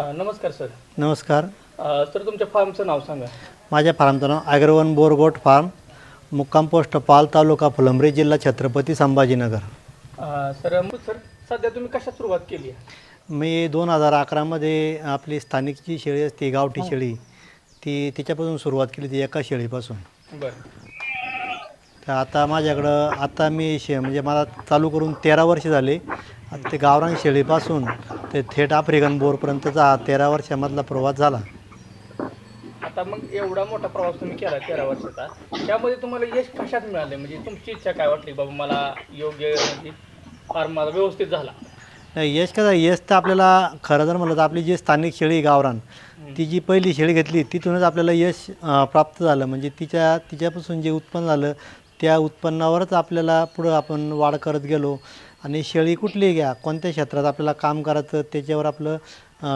नमस्कार सर. नमस्कार. सर तुमच्या फार्मचं नाव सांगा. माझ्या फार्मचं नाव ॲग्रवन बोरगोट फार्म मुक्काम पोस्ट पाल तालुका फुलंब्री जिल्हा छत्रपती संभाजीनगर. सर सर सध्या तुम्ही कशात सुरुवात केली मी दोन हजार अकरामध्ये आपली स्थानिक जी शेळी असते गावठी शेळी ती तिच्यापासून सुरुवात केली ती एका शेळीपासून. बरं. तर आता माझ्याकडं आता मी शे म्हणजे मला चालू करून तेरा वर्ष झाले आता ते गावरान शेळीपासून ते थेट आफ्रिकन बोरपर्यंतचा हा तेरा वर्षामधला प्रवास झाला. आता मग एवढा मोठा प्रवास तुम्ही केला तेरा वर्षाचा. त्यामध्ये तुम्हाला यश कशात मिळाले म्हणजे तुमची इच्छा काय वाटली? बाबा मला योग्य म्हणजे फार्म माझा व्यवस्थित झाला. नाही यश कसं आहे, यश तर आपल्याला खरं जर म्हणलं तर आपली जी स्थानिक शेळी गावरान ती जी पहिली शेळी घेतली तिथूनच आपल्याला यश अं, प्राप्त झालं. म्हणजे तिच्या तिच्यापासून जे उत्पन्न झालं त्या उत्पन्नावरच आपल्याला पुढं आपण वाढ करत गेलो. आणि शेळी कुठली घ्या कोणत्या क्षेत्रात आपल्याला काम करायचं त्याच्यावर आपलं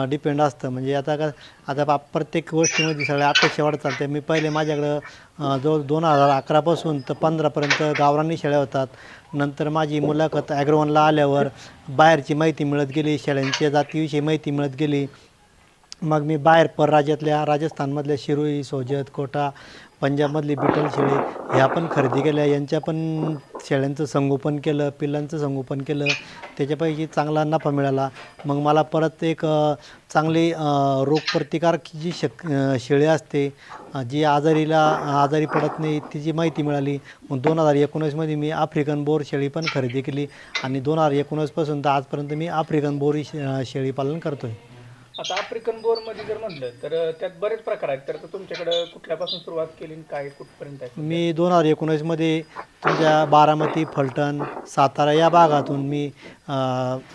डिपेंड असतं. म्हणजे आता का आता बा- प्रत्येक गोष्टीमध्ये सगळ्या अपेक्षा वाढत चालते मी पहिले माझ्याकडं जवळ दोन हजार अकरापासून तर पंधरापर्यंत गावरांनी शेळ्या होतात. नंतर माझी मुलाखत ॲग्रोवनला आल्यावर बाहेरची माहिती मिळत गेली शेळ्यांच्या जातीविषयी माहिती मिळत गेली. मग मी बाहेर परराज्यातल्या राजस्थानमधल्या शिरोई सोजत कोटा पंजाबमधली बिटल शेळी ह्या पण खरेदी केल्या. यांच्या पण शेळ्यांचं संगोपन केलं पिल्लांचं संगोपन केलं त्याच्यापैकी चांगला नफा मिळाला. मग मला परत एक चांगली रोगप्रतिकारक जी शक शेळी असते जी आजारीला आजारी पडत नाही तिची माहिती मिळाली. मग दोन हजार एकोणीसमध्ये मी आफ्रिकन बोर शेळी पण खरेदी केली आणि दोन हजार एकोणीसपासून तर आजपर्यंत मी आफ्रिकन बोर शे- शेळी पालन करतो आहे आता आफ्रिकन बोरमध्ये जर म्हटलं तर त्यात बरेच प्रकार आहेत. तर तुमच्याकडे कुठल्यापासून सुरुवात केली आणि काय कुठपर्यंत आहे? मी दोन हजार एकोणीसमध्ये तुमच्या बारामती फलटण सातारा या भागातून मी अ,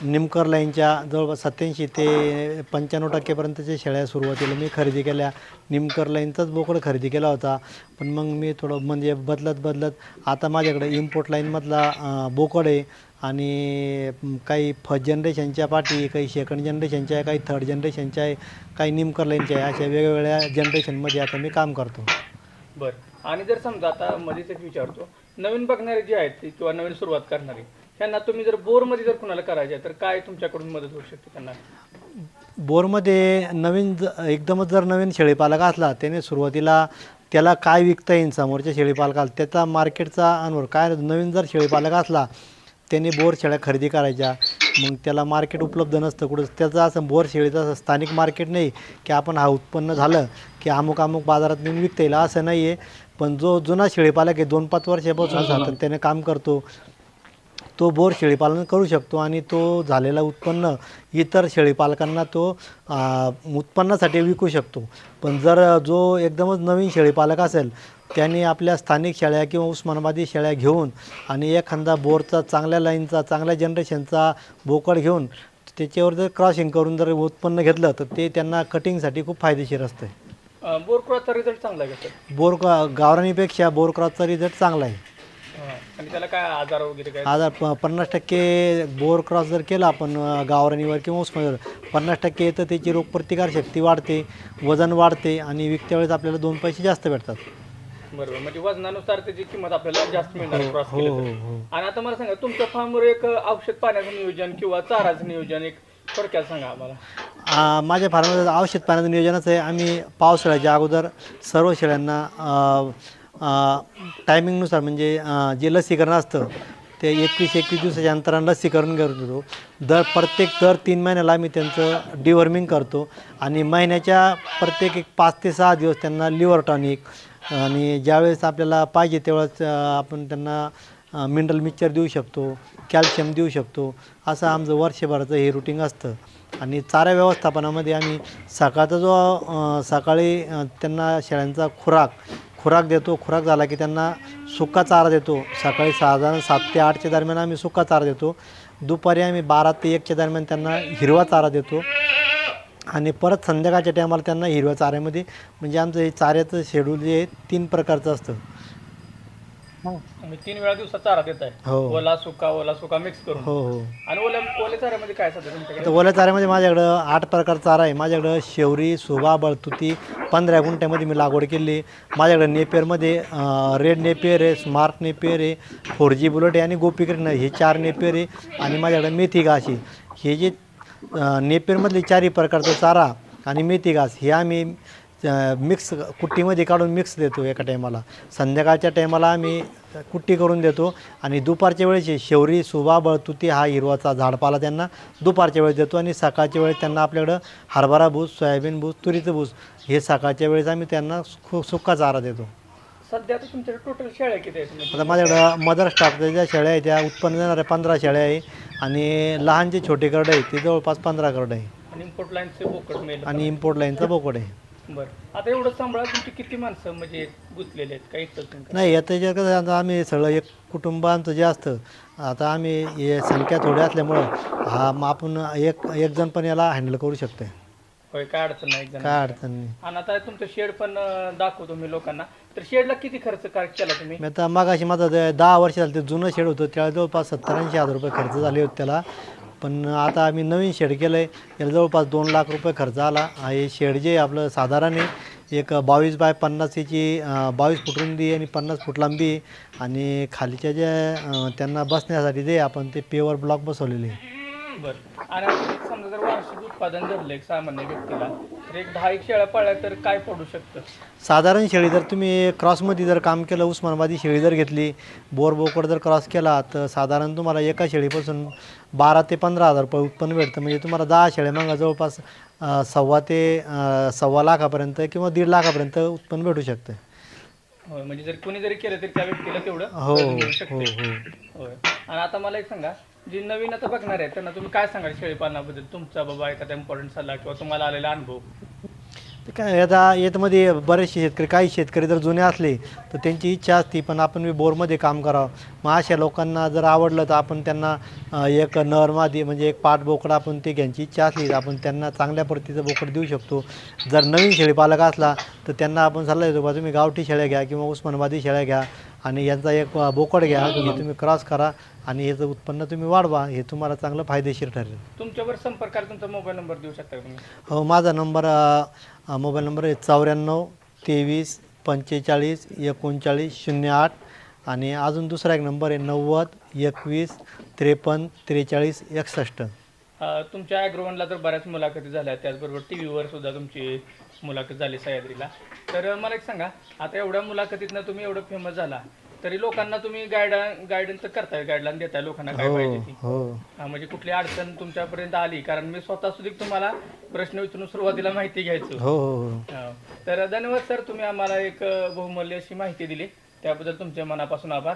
निमकर लाईनच्या जवळपास सत्याऐंशी ते पंच्याण्णव टक्केपर्यंतच्या शेळ्या सुरुवातीला मी खरेदी केल्या. निमकर लाईनचाच बोकड खरेदी केला होता. पण मग मी थोडं म्हणजे बदलत बदलत आता माझ्याकडे इम्पोर्ट लाईनमधला अ, बोकड आहे. आणि काही फर्स्ट जनरेशनच्या पाठी काही सेकंड जनरेशनच्या आहे काही थर्ड जनरेशनच्या आहे काही निमकर लाईनच्या आहे अशा वेगवेगळ्या जनरेशनमध्ये आता मी काम करतो. बरं. आणि जर समजा आता मध्येच एक विचारतो नवीन बघणारे जे आहेत ते किंवा नवीन सुरुवात करणारे त्यांना तुम्ही जर बोरमध्ये जर कुणाला करायचे तर काय तुमच्याकडून मदत होऊ शकते त्यांना? बोरमध्ये नवीन ज एकदमच जर नवीन शेळीपालक असला त्याने सुरुवातीला त्याला काय विकता येईल समोरच्या शेळीपालकाला त्याचा मार्केटचा अनुभव काय नवीन जर शेळीपालक असला त्याने बोर शेळ्या खरेदी करायच्या. मग त्याला मार्केट उपलब्ध नसतं कुठं. त्याचं असं बोर शेळीचं असं स्थानिक मार्केट नाही की आपण हा उत्पन्न झालं की अमुक अमुक बाजारात नेऊन विकता येईल असं नाही आहे पण जो जुना शेळीपालक आहे दोन पाच वर्षापासून सातत्याने काम करतो तो बोर शेळीपालन करू शकतो आणि तो झालेला उत्पन्न इतर शेळीपालकांना तो उत्पन्नासाठी विकू शकतो. पण जर जो एकदमच नवीन शेळीपालक असेल त्यांनी आपल्या स्थानिक शेळ्या किंवा उस्मानाबादी शेळ्या घेऊन आणि एखादा बोरचा चांगल्या लाईनचा चांगल्या जनरेशनचा बोकड घेऊन त्याच्यावर जर क्रॉसिंग करून जर उत्पन्न घेतलं तर ते त्यांना कटिंगसाठी खूप फायदेशीर असतं. अं, बोर क्रॉसचा रिझल्ट चांगला आहे बोर गावरानीपेक्षा बोर क्रॉसचा रिझल्ट चांगला आहे. आणि त्याला काय आजार वगैरे काय? आज प पन्नास टक्के बोर क्रॉस जर केला आपण गावरानीवर किंवा उस्मानावर पन्नास टक्के येतं त्याची रोगप्रतिकार शक्ती वाढते वजन वाढते आणि विकत्या वेळेस आपल्याला दोन पैसे जास्त भेटतात. बरोबर. म्हणजे वजनानुसार त्याची किंमत आपल्याला जास्त मिळणार क्रॉस हो केलं हो तर. हो आणि आता मला सांगा तुमच्या फार्मवर एक औषध पाण्याचं नियोजन किंवा चाराचं नियोजन एक थोडक्यात सांगा आम्हाला. आ, माझ्या फार्ममध्ये औषध पाण्याचं नियोजनच आहे. आम्ही पावसाळ्याच्या अगोदर सर्व शेळ्यांना टायमिंगनुसार म्हणजे जे लसीकरण असतं ते एकवीस एकवीस दिवसाच्या अंतरानं लसीकरण करतो दर प्रत्येक दर तीन महिन्याला आम्ही त्यांचं डिवर्मिंग करतो. आणि महिन्याच्या प्रत्येक एक पाच ते सहा दिवस त्यांना लिव्हर टॉनिक आणि ज्यावेळेस आपल्याला पाहिजे तेवढंच आपण त्यांना मिनरल मिक्सचर देऊ शकतो कॅल्शियम देऊ शकतो. असं आमचं वर्षभराचं हे रुटीन असतं. आणि चारा व्यवस्थापनामध्ये आम्ही सकाळचा जो सकाळी त्यांना शेळ्यांचा खुराक खुराक देतो. खुराक झाला की त्यांना सुका चारा देतो. सकाळी साधारण सात ते आठच्या दरम्यान आम्ही सुका चारा देतो. दुपारी आम्ही बारा ते एकच्या दरम्यान त्यांना हिरवा चारा देतो. आणि परत संध्याकाळच्या टायमाला त्यांना हिरव्या चाऱ्यामध्ये म्हणजे आमचं हे चाऱ्याचं शेड्यूल जे आहे तीन प्रकारचं असतं. तुम्ही तीन वेळा दिवसात चारा देत आहे हो. ओला सुका ओला सुका मिक्स करून. हो हो. आणि ओल्या ओल्या चाऱ्यामध्ये काय सध्या तुमच्याकडे? तर ओल्या चाऱ्यामध्ये माझ्याकडं आठ प्रकार चारा आहे. माझ्याकडं शेवरी सुबा बळतुती पंधरा गुंठ्यामध्ये मी लागवड केली. माझ्याकडं नेपियरमध्ये अं, रेड नेपियर आहे स्मार्ट नेपियर आहे फोर जी बुलेट आहे आणि गोपीकृष्ण हे चार नेपियर आहे आणि माझ्याकडं मेथी घास आहे. हे जे नेपेरमधली चारही प्रकारचा चारा आणि मेथी घास हे आम्ही मिक्स कुट्टीमध्ये काढून मिक्स देतो एका टायमाला. संध्याकाळच्या टायमाला आम्ही कुट्टी करून देतो आणि दुपारच्या वेळेची शेवरी सुबा बळतुती हा हिरवाचा झाडपाला त्यांना दुपारच्या वेळेस देतो आणि सकाळच्या वेळेस त्यांना आपल्याकडं हरभरा भूस सोयाबीन भूस तुरीचं भूस हे सकाळच्या वेळेस आम्ही त्यांना सु सुक्का चारा देतो. सध्या आता तुमच्याकडे टोटल शेळ्या किती आहेत? आता माझ्याकडं मदर स्टॉकच्या ज्या शेळ्या आहेत त्या उत्पन्न देणाऱ्या पंधरा शेळ्या आहे. आणि लहान जे छोटे करडे आहे ते जवळपास पंधरा करडे आहे. आणि इम्पोर्ट लाईनचे बोकड मेल आणि इम्पोर्ट लाईनचा बोकड आहे. बरं. आता एवढं सांभाळा तुमची किती माणसं म्हणजे गुंतलेले आहेत? काही नाही आता कसं आता आम्ही सगळं एक कुटुंब आमचं जे असतं आता आम्ही हे संख्या थोडी असल्यामुळं हा मग आपण एक एक जण पण याला हँडल करू शकतो होय काय अडचण नाही जण काय अडचण नाही. आणि आता तुमचं शेड पण अं, दाखवतो मी लोकांना. तर शेडला किती खर्च केला तुम्ही? मी आता मागाशी माझं ते दहा वर्ष झालं ते जुनं शेड होतं त्याला जवळपास सत्तर ऐंशी हजार रुपये खर्च झाले होते त्याला. पण आता आम्ही नवीन शेड केलं आहे त्याला जवळपास दोन लाख रुपये खर्च आला. हा हे शेड जे आपलं साधारण आहे एक बावीस बाय पन्नासीची अं, बावीस फूट रुंदी आणि पन्नास फूट लांबी आहे. आणि खालीच्या ज्या अं, त्यांना बसण्यासाठी जे आपण ते पेवर ब्लॉक बसवलेले आहे. बरं. आणि आता समजा जर वार्षिक उत्पादन धरलं एक सामान्य व्यक्तीला एक दहा एक शेळ्या पाळल्या तर काय पडू शकतं? साधारण शेळी जर तुम्ही क्रॉसमध्ये जर काम केलं उस्मानाबादी शेळी जर घेतली बोर बोकड जर क्रॉस केला तर साधारण तुम्हाला एका शेळीपासून बारा ते पंधरा हजार रुपये उत्पन्न भेटतं. म्हणजे तुम्हाला दहा शेळ्या मग जवळपास अं, सव्वा ते अं, सव्वा लाखापर्यंत किंवा दीड लाखापर्यंत उत्पन्न भेटू शकतं. होय म्हणजे जर कोणी जरी केलं तरी त्या व्यक्तीला तेवढं हो मिळू हो शकते. हो होय. आणि आता मला एक सांगा जे नवीन आता बघणार आहे त्यांना तुम्ही काय सांगाल शेळीपालनाबद्दल? तुमचा बाबा एखादा इम्पॉर्टंट सल्ला किंवा तुम्हाला आलेला अनुभव? ते काय आता याच्यामध्ये बरेचसे शेतकरी काही शेतकरी जर जुने असले तर त्यांची इच्छा असते पण आपण मी बोरमध्ये काम करावं. मग अशा लोकांना जर आवडलं तर आपण त्यांना अं, एक नर मादी म्हणजे एक पाट बोकडा आपण ते घ्यायची इच्छा असली तर आपण त्यांना चांगल्या प्रतीचं बोकड देऊ शकतो. जर नवीन शेळीपालक असला तर त्यांना आपण सल्ला देतो बा तुम्ही गावठी शेळ्या घ्या किंवा उस्मानाबादी शेळ्या घ्या आणि यांचा एक अं, बोकड घ्या हे. तुम्ही क्रॉस करा आणि याचं उत्पन्न तुम्ही वाढवा हे तुम्हाला चांगलं फायदेशीर ठरेल. तुमच्यावर संपर्काला तुमचा मोबाईल नंबर देऊ शकता का तुम्ही? हो माझा नंबर अ, मोबाईल नंबर आहे चौऱ्याण्णव तेवीस पंचेचाळीस एकोणचाळीस शून्य आठ. आणि अजून दुसरा एक नंबर आहे नव्वद एकवीस त्रेपन्न त्रेचाळीस एकसष्ट. तुमच्या ॲग्रोवनला तर बऱ्याच मुलाखती झाल्या त्याचबरोबर टी व्हीवर सुद्धा तुमची मुलाखत झाली सह्याद्रीला. तर मला एक सांगा आता एवढ्या मुलाखतीतनं तुम्ही एवढं फेमस झाला तरी लोकांना तुम्ही गाईड गायडन्स तर करताय गाईडलाईन देताय लोकांना काय हो पाहिजे ती. हो. हा, म्हणजे कुठली अडचण तुमच्यापर्यंत आली कारण मी स्वतः सुद्धा तुम्हाला प्रश्न विचारून सुरुवातीला माहिती घ्यायचो. हो हो हो. हा. तर धन्यवाद सर. तुम्ही आम्हाला एक अ, बहुमूल्य अशी माहिती दिली. त्याबद्दल तुमच्या मनापासून आभार.